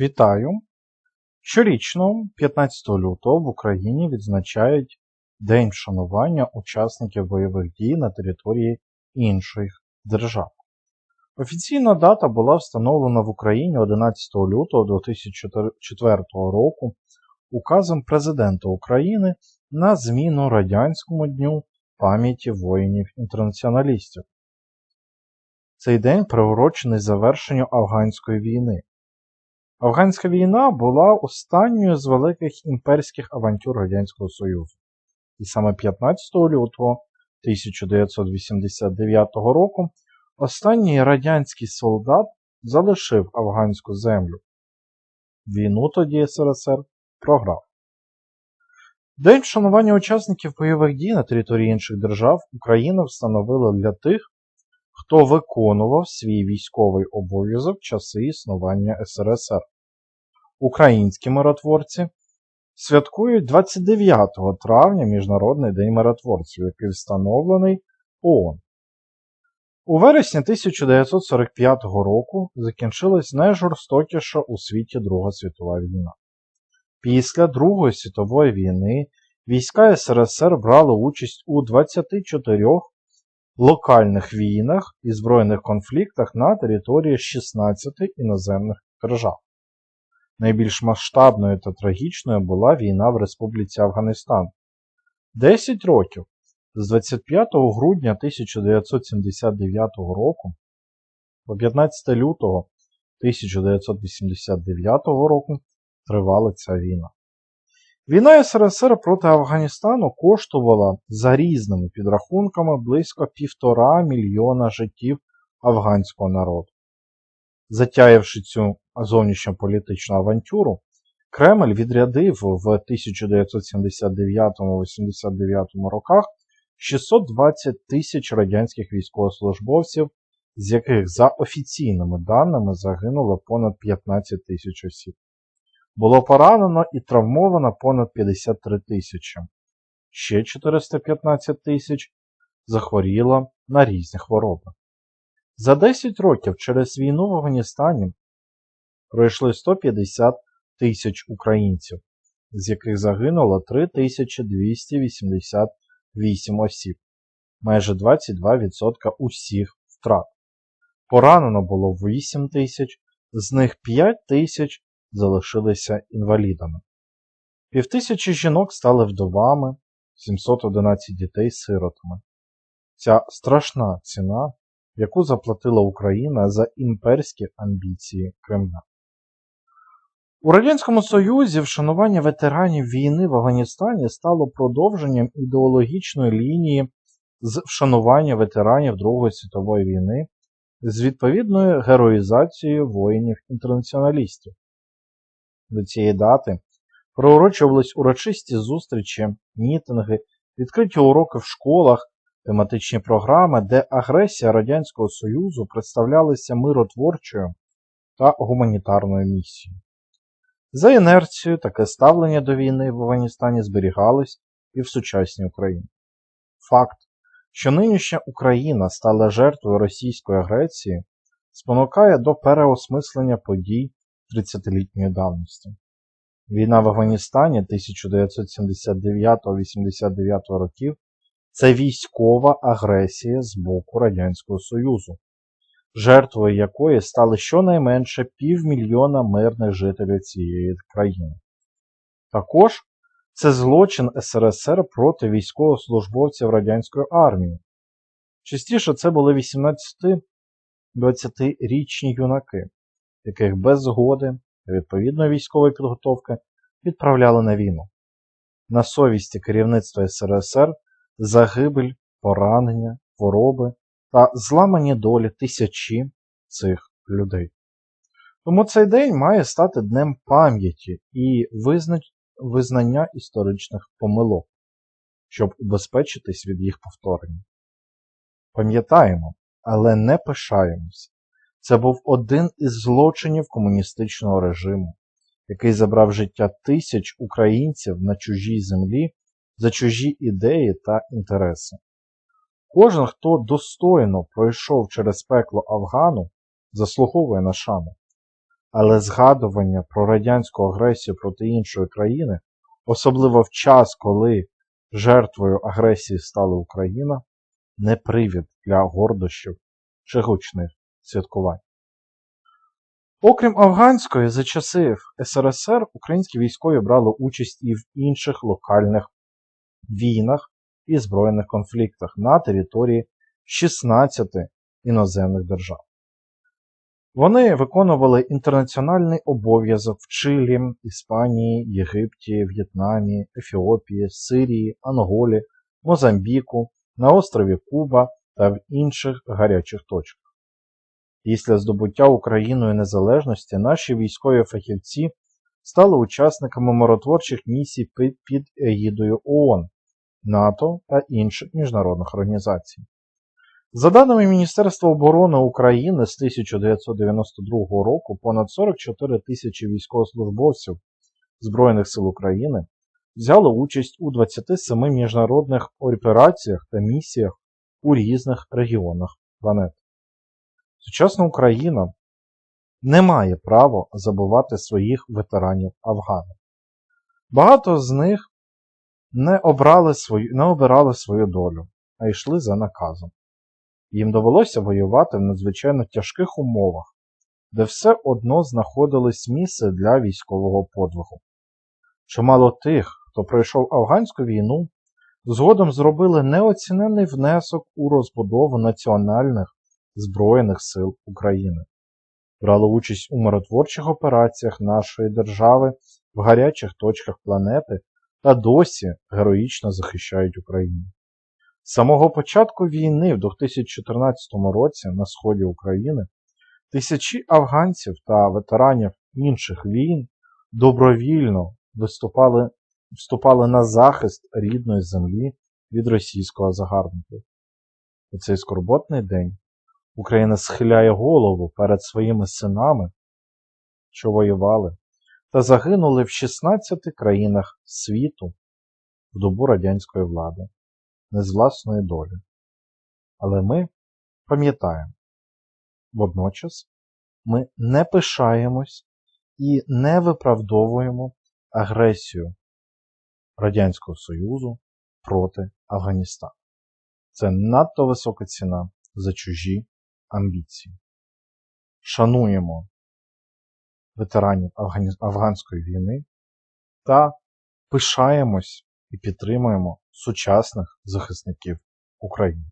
Вітаю! Щорічно, 15 лютого, в Україні відзначають День вшанування учасників бойових дій на території інших держав. Офіційна дата була встановлена в Україні 11 лютого 2004 року указом Президента України на зміну Радянському дню пам'яті воїнів-інтернаціоналістів. Цей день приурочений завершенню афганської війни. Афганська війна була останньою з великих імперських авантюр Радянського Союзу. І саме 15 лютого 1989 року останній радянський солдат залишив афганську землю. Війну тоді СРСР програв. День вшанування учасників бойових дій на території інших держав Україна встановила для тих, хто виконував свій військовий обов'язок часи існування СРСР. Українські миротворці святкують 29 травня Міжнародний день миротворців, який встановлений ООН. У вересні 1945 року закінчилась найжорстокіша у світі Друга світова війна. Після Другої світової війни війська СРСР брали участь у 24 локальних війнах і збройних конфліктах на території 16 іноземних держав. Найбільш масштабною та трагічною була війна в Республіці Афганистан. 10 років з 25 грудня 1979 року по 15 лютого 1989 року тривала ця війна. Війна СРСР проти Афганістану коштувала за різними підрахунками близько півтора мільйона життів афганського народу. Затяявши цю зовнішньополітичну авантюру, Кремль відрядив в 1979-89 роках 620 тисяч радянських військовослужбовців, з яких за офіційними даними загинуло понад 15 тисяч осіб. Було поранено і травмовано понад 53 тисячі. Ще 415 тисяч захворіло на різні хвороби. За 10 років через війну в Афганістані пройшли 150 тисяч українців, з яких загинуло 3288 осіб, майже 22% усіх втрат. Поранено було 8 тисяч, з них 5 тисяч залишилися інвалідами. Півтисячі жінок стали вдовами, 711 дітей сиротами. Ця страшна ціна, яку заплатила Україна за імперські амбіції Кремля. У Радянському Союзі вшанування ветеранів війни в Афганістані стало продовженням ідеологічної лінії з вшанування ветеранів Другої світової війни з відповідною героїзацією воїнів-інтернаціоналістів. До цієї дати приурочувались урочисті зустрічі, мітинги, відкриті уроки в школах, тематичні програми, де агресія Радянського Союзу представлялася миротворчою та гуманітарною місією. За інерцією таке ставлення до війни в Афганістані зберігалось і в сучасній Україні. Факт, що нинішня Україна стала жертвою російської агресії, спонукає до переосмислення подій 30-літньої давності. Війна в Афганістані 1979-89 років це військова агресія з боку Радянського Союзу, жертвою якої стали щонайменше півмільйона мирних жителів цієї країни. Також це злочин СРСР проти військовослужбовців радянської армії. Частіше це були 18-20-річні юнаки, яких без згоди відповідної військової підготовки відправляли на війну. На совісті керівництва СРСР загибель, поранення, хвороби та зламані долі тисячі цих людей. Тому цей день має стати днем пам'яті і визнання історичних помилок, щоб убезпечитись від їх повторення. Пам'ятаємо, але не пишаємось. Це був один із злочинів комуністичного режиму, який забрав життя тисяч українців на чужій землі за чужі ідеї та інтереси. Кожен, хто достойно пройшов через пекло Афгану, заслуговує на шану. Але згадування про радянську агресію проти іншої країни, особливо в час, коли жертвою агресії стала Україна, не привід для гордощів чи гучних святкувань. Окрім афганської, за часи СРСР українські військові брали участь і в інших локальних війнах і збройних конфліктах на території 16 іноземних держав. Вони виконували інтернаціональний обов'язок в Чилі, Іспанії, Єгипті, В'єтнамі, Ефіопії, Сирії, Анголі, Мозамбіку, на острові Куба та в інших гарячих точках. Після здобуття Україною незалежності наші військові фахівці стали учасниками миротворчих місій під егідою ООН, НАТО та інших міжнародних організацій. За даними Міністерства оборони України з 1992 року, понад 44 тисячі військовослужбовців Збройних сил України взяли участь у 27 міжнародних операціях та місіях у різних регіонах планети. Сучасна Україна не має права забувати своїх ветеранів Афгану. Багато з них не обрали свою, не обирали свою долю, а йшли за наказом. Їм довелося воювати в надзвичайно тяжких умовах, де все одно знаходились місце для військового подвигу. Чимало тих, хто пройшов афганську війну, згодом зробили неоцінений внесок у розбудову національних Збройних сил України, брали участь у миротворчих операціях нашої держави в гарячих точках планети та досі героїчно захищають Україну. З самого початку війни в 2014 році на сході України тисячі афганців та ветеранів інших війн добровільно виступали, вступали на захист рідної землі від російського загарбника. У цей скорботний день Україна схиляє голову перед своїми синами, що воювали, та загинули в 16 країнах світу в добу радянської влади, не з власної долі. Але ми пам'ятаємо, водночас ми не пишаємось і не виправдовуємо агресію Радянського Союзу проти Афганістану. Це надто висока ціна за чужі амбіції. Шануємо ветеранів Афганської війни та пишаємось і підтримуємо сучасних захисників України.